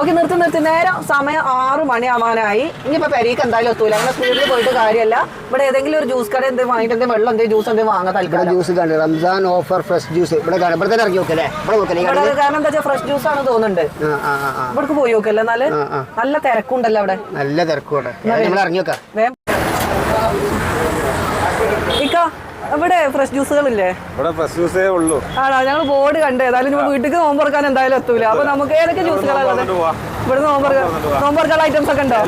Okay നിർത്തി നിർത്തി. നേരം സമയം ആറ് മണിയാവാനായി. ഇനിയിപ്പോ പെരീക്ക് എന്തായാലും എത്തൂല. അങ്ങനെ സ്പീഡിൽ പോയിട്ട് കാര്യമല്ല ഇവിടെ ഏതെങ്കിലും ഒരു ജ്യൂസ് കട എന്തെങ്കിലും വാങ്ങിയിട്ട് എന്തെങ്കിലും വെള്ളം എന്തെങ്കിലും ജ്യൂസ് എന്തെങ്കിലും വാങ്ങാൻ താല്പര്യം ജ്യൂസ് കണ്ട് റംസാൻ ഓഫർ ഫ്രഷ് ജ്യൂസ്. ഇവിടെ കാണാം. ഇവിടെ തന്നെ ഇറങ്ങി നോക്കല്ലേ ഇവിടെ നോക്കല്ലേ ഇവിടെ കാരണം എന്താ വെച്ചാൽ ഫ്രഷ് ജ്യൂസ് ആണ് തോന്നുന്നുണ്ട്. ഇവിടേക്ക് പോയി നോക്കല്ലേ? എന്നാൽ. നല്ല തിരക്കുണ്ടല്ലോ അവിടെ. നല്ല തിരക്കുണ്ട്. ഇറങ്ങി നോക്കാം. ഇക്ക ഇവിടെ ഫ്രഷ് ജ്യൂസുകളില്ലേ ഇവിടെ ഫ്രഷ് ജ്യൂസേ ഉള്ളൂ. ആണോ? ഞങ്ങൾ ബോർഡ് കണ്ടേ. ഏതായാലും നമ്മൾ വീട്ടിലേക്ക് നോമ്പറക്കാൻ എന്തായാലും എത്തൂല. അപ്പൊ നമുക്ക് ഏതൊക്കെ ജ്യൂസുകളാണ് ഇവിടെ നോമ്പ് ഇവിടെ നോമ്പറക്ക നോമ്പറക്കാനുള്ള ഐറ്റംസ് ഒക്കെ ഉണ്ടോ?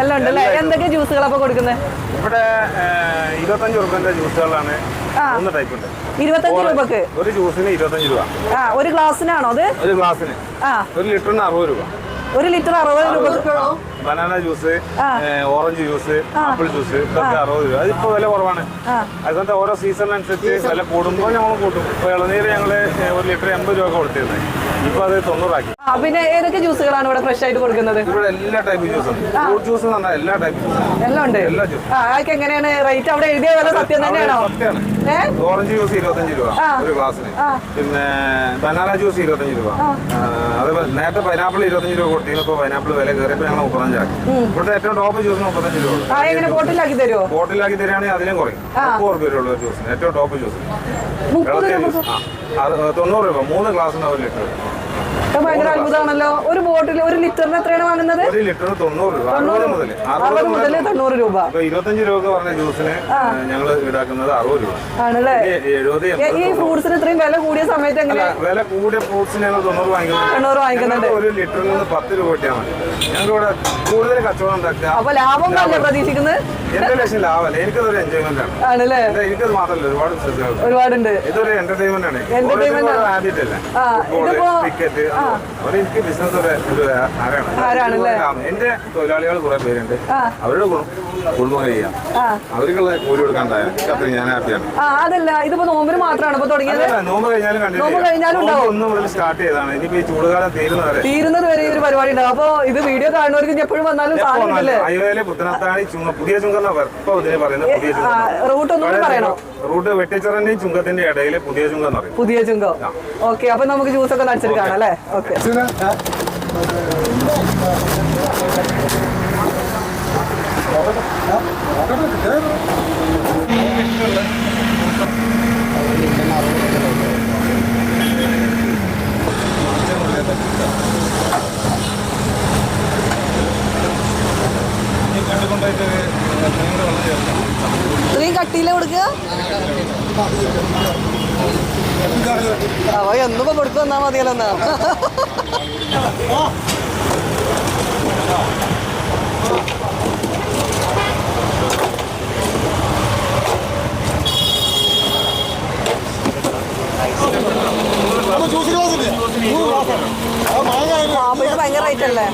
എല്ലാ ഉണ്ട്. അല്ലേ? എന്തൊക്കെ ജ്യൂസുകൾ അപ്പൊ കൊടുക്കുന്നത് ഇവിടെ ഇരുപത്തഞ്ച് റുപ്യന്റെ ജ്യൂസുകളാണ്. മൂന്ന് ടൈപ്പ് ഉണ്ട്. ഇരുപത്തഞ്ച് രൂപക്ക്? ഒരു ജ്യൂസിന് ഇരുപത്തഞ്ച് രൂപ. ആ ഒരു ഗ്ലാസ്സിനാണോ അത്? ഒരു ഗ്ലാസ്സിന് ആ. ഒരു ലിറ്ററിന് അറുപത് രൂപ. ഒരു ലിറ്റർ അറുപത് രൂപ banana juice orange juice apple juice ഇതൊക്കെ അറുപത് രൂപ. അതിപ്പോ വില കുറവാണ്. അതുകൊണ്ട് ഓരോ സീസണിനനുസരിച്ച് വില കൂടുമ്പോൾ ഞങ്ങൾ കൂട്ടും. ഇപ്പൊ ഇളനീര് ഞങ്ങൾ ഒരു ലിറ്റർ എൺപത് രൂപ കൊടുത്തിരുന്നത് ഇപ്പൊ അത് തൊണ്ണൂറാക്കി. ആ പിന്നെ ഏതൊക്കെ ജ്യൂസുകളാണ് ഇവിടെ ഫ്രഷ് ആയിട്ട് കൊടുക്കുന്നത്? ഇവിടെ എല്ലാ ടൈപ്പ് ജ്യൂസും ഫ്രൂട്ട് ജ്യൂസ് എന്ന് പറഞ്ഞാൽ എല്ലാ ടൈപ്പ് ജ്യൂസും എല്ലാം ഉണ്ട്. എല്ലാ ജ്യൂസും ആ അതൊക്കെ എങ്ങനെയാണ്? റേറ്റ് അവിടെ എഴുതിയ വില സത്യം തന്നെയാണോ? സത്യമാണ് ഓറഞ്ച് ജ്യൂസ് ഇരുപത്തഞ്ച് രൂപ ഒരു ഗ്ലാസ്സിന്. പിന്നെ ബനാന ജ്യൂസ് ഇരുപത്തഞ്ച് രൂപ. അതേപോലെ നേരത്തെ പൈനാപ്പിൾ ഇരുപത്തഞ്ച് രൂപ കൊടുത്തിരുന്നു ഇപ്പൊ പൈനാപ്പിൾ വില കയറിയപ്പോ ഞങ്ങൾ മുപ്പത്തഞ്ചാക്കി ഇവിടുത്തെ ഏറ്റവും ടോപ്പ് ജ്യൂസ് മുപ്പത്തഞ്ച് രൂപ. ബോട്ടിലാക്കി തരുമോ ബോട്ടിലാക്കി തരികയാണെങ്കിൽ അതിലും കുറയും. മുപ്പത് രൂപ ഉള്ള ജ്യൂസ് ജ്യൂസിന് ഏറ്റവും ടോപ്പ് ജ്യൂസ് തൊണ്ണൂറ് രൂപ. മൂന്ന് ഗ്ലാസ് ഒരു ലിറ്റർ. ഭയങ്കര അത്ഭുതമാണല്ലോ. ഒരു ബോട്ടിൽ ഒരു ലിറ്ററിന് എത്രയാണ് വാങ്ങുന്നത്? ഒരു ലിറ്റർ തൊണ്ണൂറ് രൂപ. അറുപത് മുതൽ അറുപത് മുതൽ തൊണ്ണൂറ് രൂപ. ഇരുപത്തഞ്ച് രൂപ പറഞ്ഞ ജ്യൂസിന് ഞങ്ങൾ ഈടാക്കുന്നത് അറുപത് രൂപ. ആണല്ലേ? ഈ ഫ്രൂട്ട്സിന് ഇത്രയും വില കൂടിയ സമയത്ത് എങ്ങനെ? വില കൂടിയ ഫ്രൂട്ട്സിന് ഞങ്ങൾ തൊണ്ണൂറ് വാങ്ങിക്കുന്നുണ്ട്. തൊണ്ണൂറ് വാങ്ങിക്കുന്നുണ്ട്. ഒരു ലിറ്ററിൽ നിന്ന് പത്ത് രൂപ കിട്ടിയാൽ മതി. ഞങ്ങൾക്ക് ഇവിടെ കൂടുതൽ കച്ചവടം ഉണ്ടാക്കുക. അപ്പൊ ലാഭം അല്ലേ പ്രതീക്ഷിക്കുന്നത്? എന്റെ ലക്ഷ്യം ലാഭമല്ല. എനിക്കതൊരു എൻജോയ്മെന്റ് ആണ്. ആണല്ലേ? എനിക്കത് മാത്രമല്ല ഒരുപാട് ഒരുപാടുണ്ട്. ഇതൊരു എന്റർടൈൻമെന്റ് ആണ്. എന്റർടൈൻമെന്റ് ആണ്. ഹാബിറ്റ് എനിക്ക് ബിസിനസ് ആരാണ്? എന്റെ തൊഴിലാളികൾ കുറെ പേരുണ്ട്. അവരുടെ കുടുംബം ആ. അവർക്കുള്ള കൂലി കൊടുക്കാണ്ടായ. അത്രയും ഞാൻ ഹാപ്പിയാണ് അതല്ല. ഇതിപ്പോ നോമ്പിന് മാത്രമാണ് ഇപ്പൊ തുടങ്ങിയത്? നോമ്പ് കഴിഞ്ഞാലും നോമ്പ് കഴിഞ്ഞാലും. ഒന്ന് മുതൽ സ്റ്റാർട്ട് ചെയ്താണ് ഇനിയിപ്പോ ഈ ചൂടുകാലം തീരുന്നത് തീരുന്നത് വരെ ഒരു പരിപാടി ഉണ്ടാവും. അപ്പൊ ഇത് വീഡിയോ കാണുന്നവർക്ക് എപ്പോഴും വന്നാലും ഹൈവേയിലെ പുത്തനത്താണി ചുങ്ക പുതിയ ചുങ്കം പറയുന്നത് പുതിയ റൂട്ട് ഒന്നും കൂടി പറയണോ? റൂട്ട് വെട്ടിച്ചറിന്റെയും ചുങ്കത്തിന്റെ ഇടയിൽ പുതിയ ചുങ്കം പുതിയ ചുങ്കം. ഓക്കെ അപ്പൊ നമുക്ക് ജ്യൂസ് ഒക്കെ നടിച്ചിട്ട് കാണാം അല്ലേ? ഓക്കെ ഇത്രയും മതിയല്ലോ എന്നാ ഭയങ്കര റേറ്റ് അല്ലേ?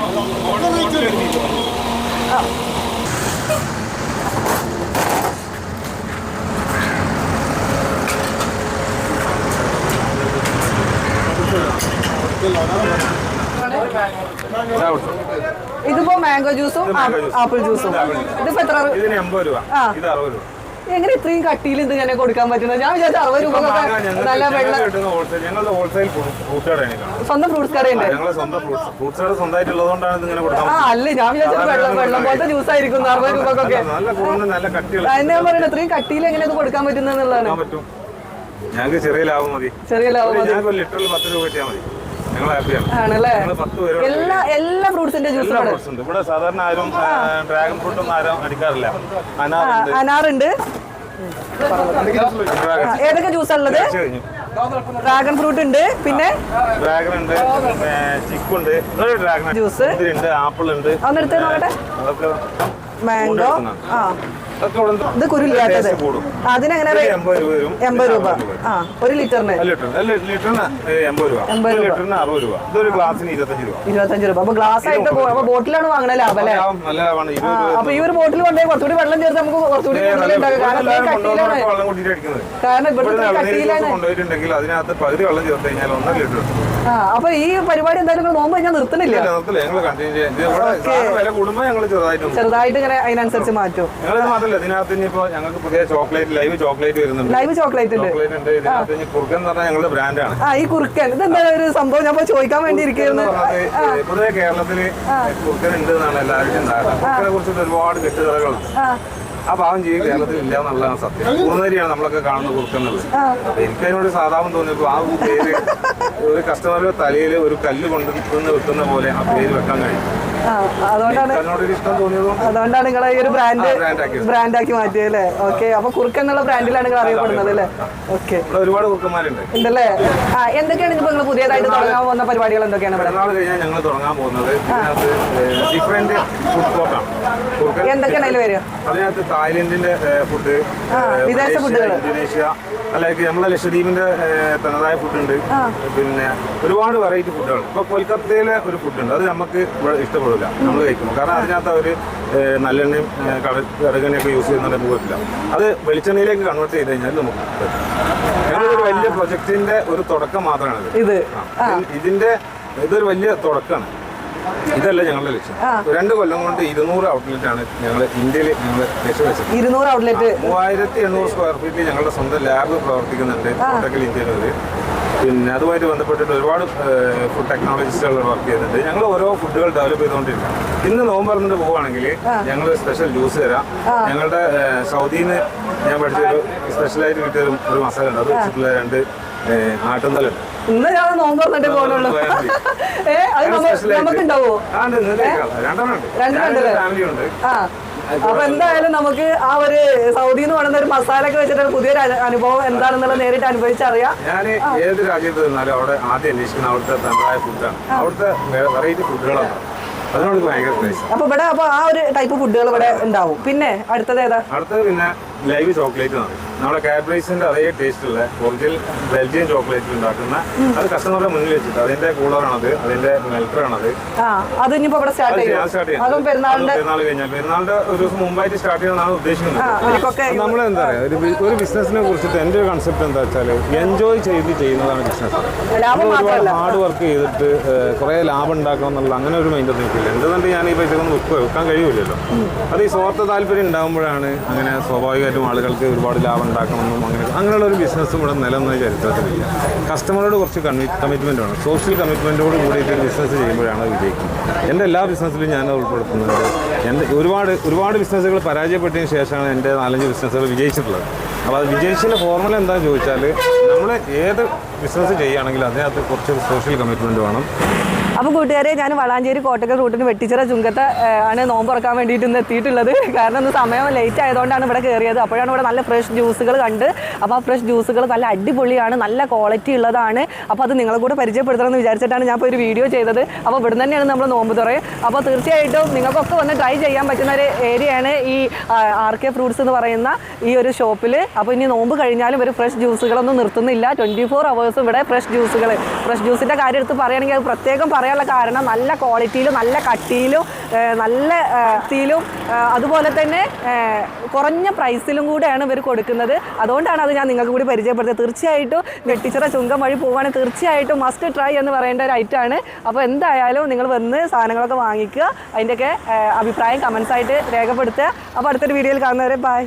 ഇതിപ്പോ മാംഗോ ജ്യൂസും. ആപ്പിൾ ജ്യൂസും. ഇതിപ്പോ എത്ര ഇതിന് എൺപത് രൂപ. ഇത് അറുപത് രൂപ. എങ്ങനെ ഇത്രയും കട്ടിയിൽ ഇത് ഞാൻ കൊടുക്കാൻ പറ്റുന്നത്? ഞാൻ വിചാരിച്ചു അറുപത് രൂപ നല്ല വെള്ളം സ്വന്തം ഫ്രൂട്ട്സ് കടയുണ്ട് ആ അല്ല. ഞാൻ വിചാരിച്ചത് വെള്ളം വെള്ളം പോലത്തെ ജ്യൂസ് ആയിരിക്കും അറുപത് രൂപക്കൊക്കെ. അതിന് ഞാൻ പറയുന്നത് ഇത്രയും കട്ടിയിൽ എങ്ങനെ ഇത് കൊടുക്കാൻ പറ്റുന്നതെന്നുള്ളതാണ്. കൊടുക്കാൻ പറ്റും. ഞങ്ങൾക്ക് ചെറിയ ലാഭം മതി. ചെറിയ ലാഭം ഞങ്ങൾക്ക് ലിറ്ററിൽ പത്ത് രൂപ കിട്ടിയാൽ മതി. ആണല്ലേ? എല്ലാ എല്ലാ ഫ്രൂട്ട്സിന്റെ ജ്യൂസും ഇവിടെ സാധാരണ ആരും ഡ്രാഗൺ ഫ്രൂട്ട് ആരും അടിക്കാറില്ല. അനാറുണ്ട്. ഏതൊക്കെ ജ്യൂസാ ഉള്ളത്? ഡ്രാഗൺ ഫ്രൂട്ട് ഉണ്ട്. പിന്നെ? ഡ്രാഗൺ ഉണ്ട്. ചിക്കുണ്ട് ഡ്രാഗൺ ജ്യൂസ് ഉണ്ട്. ആപ്പിൾ ഉണ്ട്. അന്നെടുത്ത് നോക്കട്ടെ. മാംഗോ ആ. ഇത് കുരുല്ലാത്തത്. അതിനെങ്ങനെ എൺപത് രൂപ ആ ഒരു ലിറ്ററിന്. ഇരുപത്തഞ്ച് അപ്പൊ ഗ്ലാസ് ആയിട്ട് പോ- അപ്പൊ ബോട്ടിലാണ് വാങ്ങണ ലാഭം അല്ലേ? അപ്പൊ ഈ ഒരു ബോട്ടിൽ കൊണ്ടുപോയി കുറച്ചുകൂടി വെള്ളം ചേർത്ത് നമുക്ക് കുറച്ചുകൂടി കാരണം കട്ടിയിലാണ്. കാരണം ഇവിടുത്തെ കട്ടിയിലാണ്. അതിനകത്ത് പകുതി വെള്ളം ചേർത്ത് കഴിഞ്ഞാൽ ഒന്നര ലിറ്റർ ആ അപ്പൊ ഈ പരിപാടി എന്തായാലും നോമ്പ് കഴിഞ്ഞാൽ നിർത്തണില്ല ചെറുതായിട്ട് ഇങ്ങനെ അതിനനുസരിച്ച് മാറ്റും. മാത്രമല്ല ഇതിനകത്ത് ഇനിയിപ്പോ ഞങ്ങൾക്ക് പുതിയ ചോക്ലേറ്റ് ലൈവ് ചോക്ലേറ്റ് വരുന്നുണ്ട്. ലൈവ് ചോക്ലേറ്റ് ഉണ്ട്. ചോക്ലേറ്റ് ഉണ്ട്. ഇതിനകത്ത് ഇനി കുറുക്കൻ എന്ന് പറഞ്ഞാൽ ഞങ്ങളുടെ ബ്രാൻഡാണ്. ആ ഈ കുറുക്കൻ. ഇതെന്താ ഒരു സംഭവം? ഞാൻ ചോദിക്കാൻ വേണ്ടി ഇരിക്കുന്നു പൊതുവെ കേരളത്തിൽ കുറുക്കൻ ഉണ്ട് എന്നാണ് എല്ലാവരും ധാരണ. കുറുക്കനെ കുറിച്ചിട്ട് ഒരുപാട് കെട്ടുകഥകളുണ്ട്. ആ. പാവം ജീവി കേരളത്തിൽ ഇല്ല എന്നുള്ളതാണ് സത്യം. പൂർണരിയാണ് നമ്മളൊക്കെ കാണുന്ന കുറുക്കുന്നത് അപ്പൊ എനിക്ക് അതിനോട് സാധാരണ തോന്നിയപ്പോ ആ പേര് ഒരു കസ്റ്റമറുടെ തലയിൽ ഒരു കല്ല് കൊണ്ടുവന്ന് വെക്കുന്ന പോലെ ആ പേര് വെക്കാൻ കഴിയും അതുകൊണ്ടാണ് അതുകൊണ്ടാണ് നിങ്ങൾ ഈ ഒരു ബ്രാൻഡ് ബ്രാൻഡാക്കി മാറ്റിയത് അല്ലേ ഓക്കെ അപ്പൊ കുറുക്ക് എന്നുള്ള ബ്രാൻഡിലാണ് നിങ്ങൾ അറിയപ്പെടുന്നത് അല്ലേ? ഓക്കെ ഒരുപാട് കുറുക്കന്മാരുണ്ട്. ഉണ്ടല്ലേ? ആ എന്തൊക്കെയാണ് ഇപ്പൊ നിങ്ങൾ പുതിയതായിട്ട് തുടങ്ങാൻ പോകുന്ന പരിപാടികൾ എന്തൊക്കെയാണ് ഞങ്ങൾ തുടങ്ങാൻ പോകുന്നത്. ഡിഫറെന്റ് ഫുഡ് കോർട്ടാണ് എന്തൊക്കെയാണ് അതിൽ വരിക? അതിനകത്ത് തായ്ലൻഡിന്റെ ഫുഡ് വിദേശ ഫുഡുകൾ. ഇന്തോനേഷ്യ അല്ലെങ്കിൽ നമ്മളെ ലക്ഷദ്വീപിന്റെ തനതായ ഫുഡ് ഉണ്ട്. പിന്നെ ഒരുപാട് വെറൈറ്റി ഫുഡുകൾ ഇപ്പൊ കൊൽക്കത്തയിലെ ഒരു ഫുഡ് ഉണ്ട്. അത് നമുക്ക് ഇവിടെ ഇഷ്ടപ്പെടില്ല നമ്മൾ കഴിക്കുന്നു കാരണം അതിനകത്ത് അവർ നല്ലെണ്ണയും കടുകെണ്ണയൊക്കെ യൂസ് ചെയ്യുന്നുണ്ടെങ്കിൽ പറ്റില്ല അത് വെളിച്ചെണ്ണയിലേക്ക് കൺവേർട്ട് ചെയ്ത് കഴിഞ്ഞാൽ നമുക്ക് ഞങ്ങളൊരു വലിയ പ്രൊജക്ടിന്റെ ഒരു തുടക്കം മാത്രമാണ് ഇത്. ഇതിന്റെ ഇതൊരു വലിയ തുടക്കമാണ് ഇതല്ല ഞങ്ങളുടെ ലക്ഷ്യം. രണ്ട് കൊല്ലം കൊണ്ട് ഇരുന്നൂറ് ഔട്ട്ലെറ്റ് ആണ് ഞങ്ങൾ ഇന്ത്യയിൽ ഞങ്ങൾ ലക്ഷ്യം വെച്ചത് ഇരുന്നൂറ് ഔട്ട്ലെറ്റ്. മൂവായിരത്തി എണ്ണൂറ് സ്ക്വയർ ഫീറ്റ് ഞങ്ങളുടെ സ്വന്തം ലാബ് പ്രവർത്തിക്കുന്നുണ്ട് കോട്ടക്കൽ ഇന്ത്യയിൽ പിന്നെ അതുമായിട്ട് ബന്ധപ്പെട്ടിട്ട് ഒരുപാട് ഫുഡ് ടെക്നോളജിസ്റ്റുകൾ വർക്ക് ചെയ്യുന്നുണ്ട്. ഞങ്ങൾ ഓരോ ഫുഡുകൾ ഡെവലപ്പ് ചെയ്തുകൊണ്ടിരിക്കും. ഇന്ന് നോമ്പ് പറഞ്ഞിട്ട് പോവുകയാണെങ്കിൽ ഞങ്ങൾ സ്പെഷ്യൽ ജ്യൂസ് തരാം. ഞങ്ങളുടെ സൗദിയിൽ നിന്ന് ഞാൻ പഠിച്ചൊരു സ്പെഷ്യലായിട്ട് കിട്ടിയ ഒരു- മസാല ഉണ്ട്. അത് വെച്ചിട്ടുള്ള രണ്ട് ആട്ടുന്നലുണ്ട് ഇന്ന് ഞാൻ നോമ്പ് പറഞ്ഞിട്ട് പോകുന്നുള്ളൂ ഏ അത് നമ്മ- നമുക്കുണ്ടാവോ രണ്ടെണ്ണം ഉണ്ട്. അപ്പൊ എന്തായാലും നമുക്ക് ആ ഒരു സൗദിയിൽ നിന്ന് വേണ്ടുന്ന ഒരു മസാല ഒക്കെ വെച്ചിട്ട് പുതിയൊരു അനുഭവം എന്താണെന്നുള്ളത് നേരിട്ട് അനുഭവിച്ചറിയാം. ഞാൻ ഏത് രാജ്യത്ത് നിന്നാലും അവിടെ ആദ്യം അന്വേഷിക്കുന്ന അവിടുത്തെ തനതായ ഫുഡാണ് അവിടുത്തെ വെറൈറ്റി ഫുഡുകളാണ് അതിനോട് ഭയങ്കര അപ്പൊ ഇവിടെ അപ്പൊ ആ ഒരു ടൈപ്പ് ഫുഡുകൾ ഇവിടെ ഉണ്ടാവും. പിന്നെ അടുത്തത് ഏതാ? അടുത്തത് പിന്നെ ലൈവ് ചോക്ലേറ്റ് ആണ് നമ്മുടെ കാബ്രൈസിന്റെ അതേ ടേസ്റ്റുള്ള ഒറിജിനൽ ബെൽജിയൻ ചോക്ലേറ്റ് ഉണ്ടാക്കുന്ന അത് കസ്റ്റമറുടെ മുന്നിൽ വെച്ചിട്ട് അതിന്റെ കൂളറാണത് അതിന്റെ മെൽറ്ററാണത് അത് ഇനിയിപ്പോ ഇവിടെ സ്റ്റാർട്ട് ചെയ്യും. പെരുന്നാളിന്റെ പെരുന്നാൾ കഴിഞ്ഞാൽ പെരുന്നാളിന്റെ ഒരു ദിവസം മുമ്പായിട്ട് സ്റ്റാർട്ട് ചെയ്യാനാണ് ഉദ്ദേശിക്കുന്നത്. നമ്മൾ എന്താ പറയുക ഒരു ബിസിനസിനെ കുറിച്ചിട്ട് എന്റെ ഒരു കൺസെപ്റ്റ് എന്താ വെച്ചാൽ എൻജോയ് ചെയ്ത് ചെയ്യുന്നതാണ് ബിസിനസ് ഒരുപാട് ഹാർഡ് വർക്ക് ചെയ്തിട്ട് കുറെ ലാഭം ഉണ്ടാക്കണം എന്നുള്ള അങ്ങനെ ഒരു മൈൻഡ് എനിക്കില്ല എന്തുകൊണ്ട് ഞാൻ ഈ പൈസ ഒന്ന് വെക്കാൻ കഴിയില്ലല്ലോ അത് ഈ സ്വാർത്ഥ താല്പര്യം ഉണ്ടാകുമ്പോഴാണ് അങ്ങനെ സ്വാഭാവികമായിട്ടും ആളുകൾക്ക് ഒരുപാട് ലാഭം ഉണ്ടാക്കണമെന്നും അങ്ങനെ അങ്ങനെയുള്ള ഒരു ബിസിനസ്സും ഇവിടെ നിലനിന്ന ചരിത്രത്തിലില്ല കസ്റ്റമറോട് കുറച്ച് കമ്മി കമ്മിറ്റ്മെന്റ് വേണം. സോഷ്യൽ കമ്മിറ്റ്മെന്റോട് കൂടിയിട്ട് ബിസിനസ് ചെയ്യുമ്പോഴാണ് വിജയിക്കുന്നത്. എന്റെ എല്ലാ ബിസിനസ്സിലും ഞാൻ ഉൾപ്പെടുത്തുന്നുണ്ട്. എന്റെ ഒരുപാട് ഒരുപാട് ബിസിനസ്സുകൾ പരാജയപ്പെട്ടതിന് ശേഷമാണ് എന്റെ നാലഞ്ച് ബിസിനസ്സുകൾ വിജയിച്ചിട്ടുള്ളത്. അപ്പോൾ അത് വിജയിച്ചതിന്റെ ഫോർമുല എന്താണെന്ന് ചോദിച്ചാൽ നമ്മൾ ഏത് ബിസിനസ് ചെയ്യുകയാണെങ്കിലും അതിനകത്ത് കുറച്ച് സോഷ്യൽ കമ്മിറ്റ്മെന്റ് വേണം. അപ്പൊ കൂട്ടുകാരെ ഞാൻ വളാഞ്ചേരി കോട്ടക്കൽ റൂട്ടിന് വെട്ടിച്ചിറ ചുങ്കത്ത് ആണ് നോമ്പ് തുറക്കാൻ വേണ്ടിയിട്ട് ഇന്ന് എത്തിയിട്ടുള്ളത്. കാരണം ഇന്ന് സമയം ലേറ്റ് ആയതുകൊണ്ടാണ് ഇവിടെ കയറിയത് അപ്പോഴാണ് ഇവിടെ നല്ല ഫ്രഷ് ജ്യൂസുകൾ കണ്ട്. അപ്പോൾ ആ ഫ്രഷ് ജ്യൂസുകൾ നല്ല അടിപൊളിയാണ് നല്ല ക്വാളിറ്റി ഉള്ളതാണ്. അപ്പോൾ അത് നിങ്ങളെ കൂടെ പരിചയപ്പെടുത്തണം എന്ന് വിചാരിച്ചിട്ടാണ് ഞാൻ ഇപ്പോൾ ഒരു വീഡിയോ ചെയ്തത്. അപ്പോൾ ഇവിടെ തന്നെയാണ് നമ്മൾ നോമ്പ് തുറയെ. അപ്പോൾ തീർച്ചയായിട്ടും നിങ്ങൾക്കൊക്കെ വന്ന് ട്രൈ ചെയ്യാൻ പറ്റുന്ന ഒരു ഏരിയയാണ് ഈ ആർ കെ ഫ്രൂട്ട്സ് എന്ന് പറയുന്ന ഈ ഒരു ഷോപ്പിൽ അപ്പോൾ ഇനി നോമ്പ് കഴിഞ്ഞാലും ഒരു ഫ്രഷ് ജ്യൂസുകളൊന്നും നിർത്തുന്നില്ല. ട്വന്റി ഫോർ അവേഴ്സും ഇവിടെ ഫ്രഷ് ജ്യൂസുകൾ ഫ്രഷ് ജ്യൂസിന്റെ കാര്യം എടുത്ത് പറയുകയാണെങ്കിൽ അത് പ്രത്യേകം പറയാനുള്ള കാരണം നല്ല ക്വാളിറ്റിയിലും നല്ല കട്ടിയിലും നല്ല ത്തിയിലും അതുപോലെ തന്നെ കുറഞ്ഞ പ്രൈസിലും കൂടെയാണ് ഇവർ കൊടുക്കുന്നത്. അതുകൊണ്ടാണ് അത് ഞാൻ നിങ്ങൾക്ക് കൂടി പരിചയപ്പെടുത്തിയത്. തീർച്ചയായിട്ടും വെട്ടിച്ചിറ ചുങ്കം വഴി പോവുകയാണെങ്കിൽ തീർച്ചയായിട്ടും മസ്റ്റ് ട്രൈ എന്ന് പറയേണ്ട ഒരു ഐറ്റമാണ് അപ്പോൾ എന്തായാലും നിങ്ങൾ വന്ന് സാധനങ്ങളൊക്കെ വാങ്ങിക്കുക. അതിന്റെയൊക്കെ അഭിപ്രായം കമൻസ് ആയിട്ട് രേഖപ്പെടുത്തുക. അപ്പോൾ അടുത്തൊരു വീഡിയോയിൽ കാണുന്നവരെ ബൈ